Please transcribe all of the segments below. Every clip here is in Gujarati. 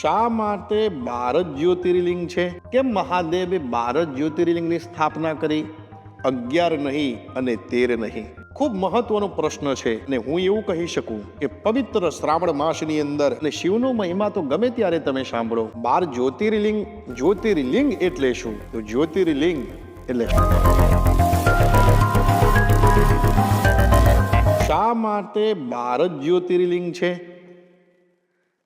શા માટે બાર જ્યોતિર્લિંગ છે? કેમ મહાદેવે બાર જ જ્યોતિર્લિંગની સ્થાપના કરી? અગિયાર નહીં અને તેર નહીં. ખૂબ મહત્વનો પ્રશ્ન છે અને હું એવું કહી શકું કે પવિત્ર શ્રાવણ માસની અંદર અને શિવનો મહિમા તો ગમે ત્યારે તમે સાંભળો. બાર જ્યોતિર્લિંગ જ્યોતિર્લિંગ એટલે શું? તો જ્યોતિર્લિંગ એટલે શા માટે બાર જ્યોતિર્લિંગ છે?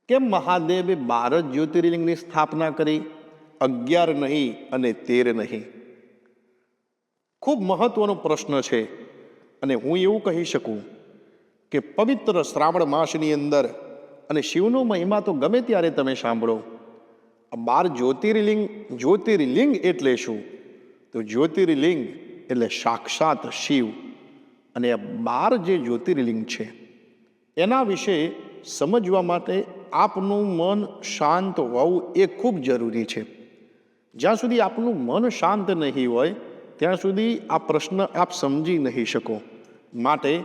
કેમ મહાદેવે બાર જ જ્યોતિર્લિંગની સ્થાપના કરી? અગિયાર નહીં અને તેર નહીં. ખૂબ મહત્વનો પ્રશ્ન છે અને હું એવું કહી શકું કે પવિત્ર શ્રાવણ માસની અંદર અને શિવનો મહિમા તો ગમે ત્યારે તમે સાંભળો, આ બાર જ્યોતિર્લિંગ જ્યોતિર્લિંગ એટલે શું? તો જ્યોતિર્લિંગ એટલે સાક્ષાત શિવ અને આ બાર જે જ્યોતિર્લિંગ છે, એના વિશે સમજવા માટે આપનું મન શાંત હોવું એ ખૂબ જરૂરી છે. જ્યાં સુધી આપનું મન શાંત નહીં હોય, ત્યાં સુધી આ પ્રશ્ન આપ સમજી નહીં શકો. માટે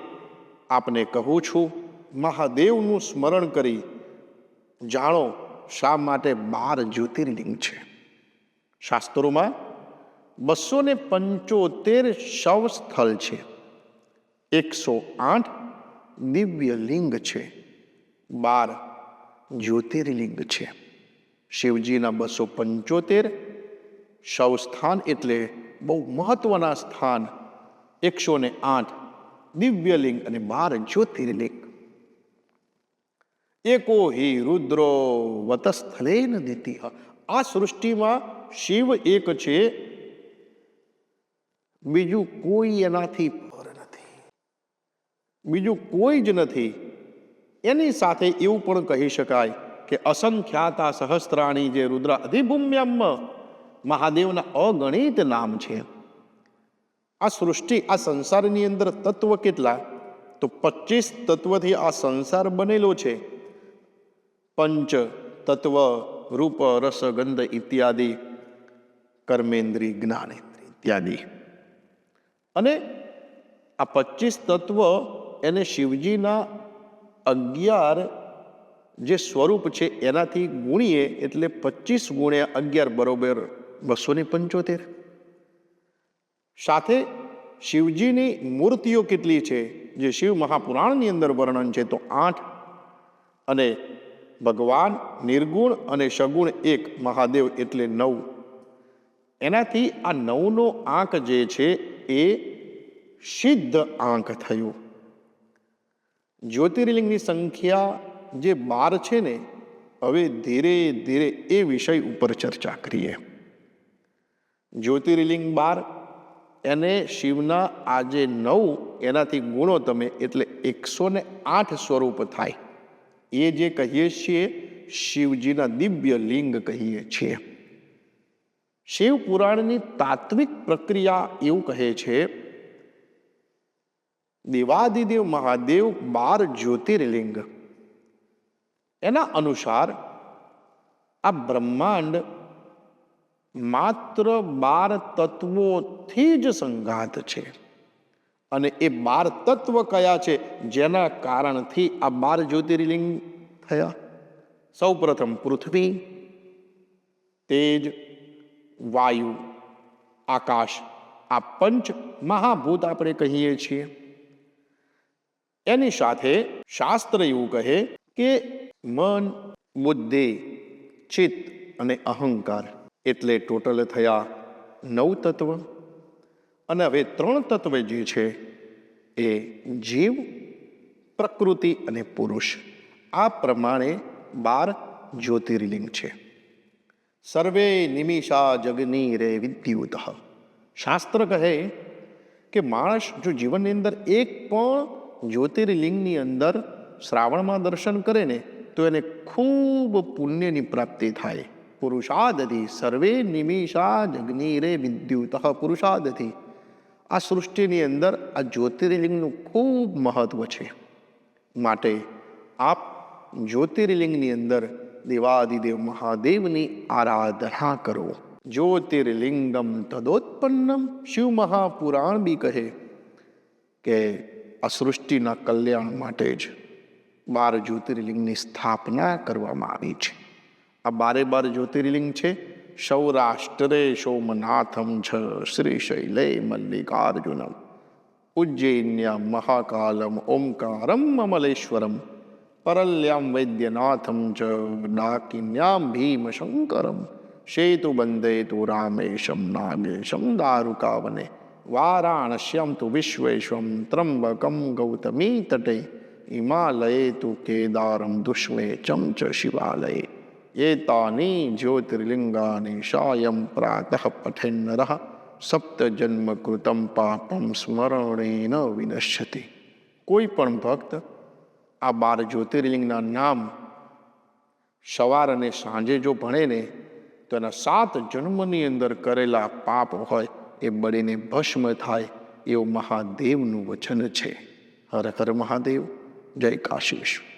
આપને કહું છું, મહાદેવનું સ્મરણ કરી જાણો શા માટે બાર જ્યોતિર્લિંગ છે. શાસ્ત્રોમાં બસો ને પંચોતેર શવ સ્થળ છે. એકસો આઠ દિવ્ય લિંગ છે. બાર જ્યોતિર્લિંગ છે. શિવજીના બસો પંચોતેર શવ સ્થાન એટલે બહુ મહત્વના સ્થાન. એકસો ને આઠ દિવ્યલિંગ અને બાર જ્યોતિર્લિંગ. એકો હિ રુદ્રો વતસ્થલે દિતિ આ સૃષ્ટિમાં શિવ એક છે. બીજું કોઈ એનાથી પર નથી. બીજું કોઈ જ નથી. એની સાથે એવું પણ કહી શકાય કે અસંખ્યાતા સહસ્ત્રાણી જે રુદ્ર અધિભૂમ્યમ મહાદેવના અગણિત નામ છે. આ સૃષ્ટિ, આ સંસારની અંદર તત્વ કેટલા? તો પચીસ તત્વથી આ સંસાર બનેલો છે. પંચ તત્વ, રૂપ, રસ, ગંધ ઇત્યાદિ કર્મેન્દ્રી જ્ઞાનેન્દ્રી ઇત્યાદિ. અને આ પચીસ તત્વ એને શિવજીના અગિયાર જે સ્વરૂપ છે, એનાથી ગુણીએ એટલે પચીસ ગુણ્યા અગિયાર બરોબર બસો ને પંચોતેર. સાથે શિવજીની મૂર્તિઓ કેટલી છે, જે શિવ મહાપુરાણની અંદર વર્ણન છે, તો આઠ. અને ભગવાન નિર્ગુણ અને સગુણ એક, મહાદેવ એટલે નવ. એનાથી આ નવનો આંક જે છે, એ સિદ્ધ આંક થયો. જ્યોતિર્લિંગની સંખ્યા જે બાર છે ને, હવે ધીરે ધીરે એ વિષય ઉપર ચર્ચા કરીએ. જ્યોતિર્લિંગ બાર, એને શિવના આજે નવ, એનાથી ગુણો તમે, એટલે એકસો ને આઠ સ્વરૂપ થાય. એ જે કહીએ છીએ, શિવજીના દિવ્ય લિંગ કહીએ છીએ. શિવ પુરાણની તાત્વિક પ્રક્રિયા એવું કહે છે દેવાદિદેવ મહાદેવ બાર જ્યોતિર્લિંગ. એના અનુસાર આ બ્રહ્માંડ માત્ર બાર તત્વોથી જ સંઘાત છે. અને એ બાર તત્વ કયા છે? જેના કારણથી આ બાર જ્યોતિર્લિંગ થયા. સૌ પ્રથમ પૃથ્વી, તેજ, વાયુ, આકાશ. આ પંચ મહાભૂત આપણે કહીએ છીએ. એની સાથે શાસ્ત્ર એવું કહે કે મન, બુદ્ધિ, ચિત્ત અને અહંકાર એટલે ટોટલ થયા નવ તત્વ. અને હવે ત્રણ તત્વ જે છે એ જીવ, પ્રકૃતિ અને પુરુષ. આ પ્રમાણે બાર જ્યોતિર્લિંગ છે. સર્વે નિમિષા જગની રે વિદ્યુત. શાસ્ત્ર કહે કે માણસ જો જીવનની અંદર એક પણ જ્યોતિર્લિંગની અંદર શ્રાવણમાં દર્શન કરે ને, તો એને ખૂબ પુણ્યની પ્રાપ્તિ થાય. પુરુષાદથી સર્વે નિમિષા જગ્નિરે વિદ્યુત પુરુષાદથી આ સૃષ્ટિની અંદર આ જ્યોતિર્લિંગનું ખૂબ મહત્વ છે. માટે આપ જ્યોતિર્લિંગની અંદર દેવાદિદેવ મહાદેવની આરાધના કરો. જ્યોતિર્લિંગમ તદોત્પન્નમ શિવ મહાપુરાણ બી કહે કે આ સૃષ્ટિના કલ્યાણ માટે જ બાર જ્યોતિર્લિંગની સ્થાપના કરવામાં આવી છે. આ બારે બાર જ્યોતિર્લિંગ છે. સૌરાષ્ટ્રે સોમનાથમ છ, શ્રી શૈલે મલ્લિકાર્જુનમ, ઉજ્જૈન્યા મહાકાલમ, ઓમકારમ અમલેશ્વરમ પરલ્યામ વૈદ્યનાથમ ચ ડાકિન્યામ ભીમશંકરમ સેતુબંધે તુ રામેશમ, નાગેશમ દારુકાવને વારાણસ્યમ તુ વિશ્વેશ્વમ ત્રંબકમ ગૌતમી તટે હિમાલયે તુ કેદારમ દુષ્વે ચ શિવાલયે એતાની જ્યોતિર્લિંગાની સાયં પ્રાતઃ પઠેન્નરઃ સપ્તજન્મકૃતમ પાપમ સ્મરણેન વિનશ્યતિ કોઈ પણ ભક્ત આ બાર જ્યોતિર્લિંગના નામ સવાર અને સાંજે જો ભણે ને તો એના સાત જન્મની અંદર કરેલા પાપ હોય એ બળીને ભસ્મ થાય એવું મહાદેવનું વચન છે. હર હર મહાદેવ. જય કાશી વિશ્વ